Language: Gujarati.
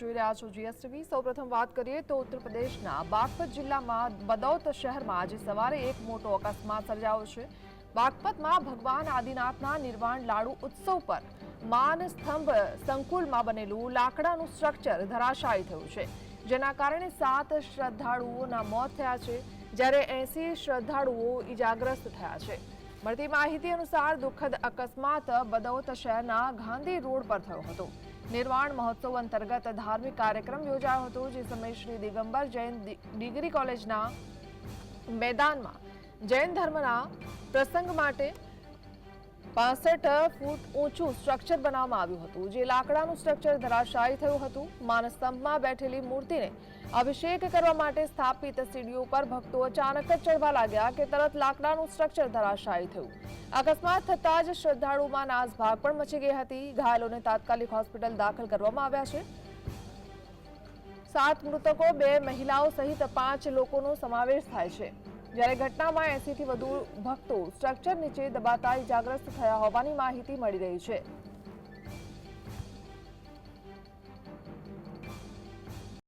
જોઈ રહ્યા છો જીએસટીવી સૌપ્રથમ વાત કરીએ તો ઉત્તર પ્રદેશના બાગપત જિલ્લામાં બદૌત શહેરમાં આજે સવારે એક મોટો અકસ્માત સર્જાયો છે. બાગપતમાં ભગવાન આદિનાથના નિર્વાણ લાડુ ઉત્સવ પર માન સ્તંભ સંકુલમાં બનેલું લાકડાનું સ્ટ્રક્ચર ધરાશાયી થયું છે. જેના કારણે સાત શ્રદ્ધાળુઓના મોત થયા છે. જ્યારે એસી શ્રદ્ધાળુઓ ઇજાગ્રસ્ત થયા છે. મળતી માહિતી અનુસાર દુઃખદ અકસ્માત બદૌત શહેરના ગાંધી રોડ પર થયો હતો. નિર્વાણ મહોત્સવ અંતર્ગત ધાર્મિક કાર્યક્રમ યોજાયો હતો, જે સમયે શ્રી દિગંબર જૈન ડિગ્રી કોલેજના મેદાનમાં જૈન ધર્મના પ્રસંગ માટે પાસઠ ફૂટ ઊંચું સ્ટ્રક્ચર બનાવવામાં આવ્યું હતું, જે લાકડાનું સ્ટ્રક્ચર ધરાશાયી થયું હતું. માનસ્તંભમાં બેઠેલી મૂર્તિને અભિષેક કરવા માટે સ્થાપિત સીડીઓ પર ભક્તો અચાનક જ ચડવા લાગ્યા કે તરત લાકડાનું સ્ટ્રક્ચર ધરાશાયી થયું. અકસ્માત થતાં જ શ્રદ્ધાળુમાં નાસભાગ પણ મચી ગઈ હતી. ઘાયલોને તાત્કાલિક હોસ્પિટલ દાખલ કરવામાં આવ્યા છે. સાત મૃતકો, બે મહિલાઓ સહિત પાંચ લોકોનો સમાવેશ થાય છે. જ્યારે ઘટનામાં એસીથી વધુ ભક્તો સ્ટ્રક્ચર નીચે દબાતા ઇજાગ્રસ્ત થયા હોવાની માહિતી મળી રહી છે.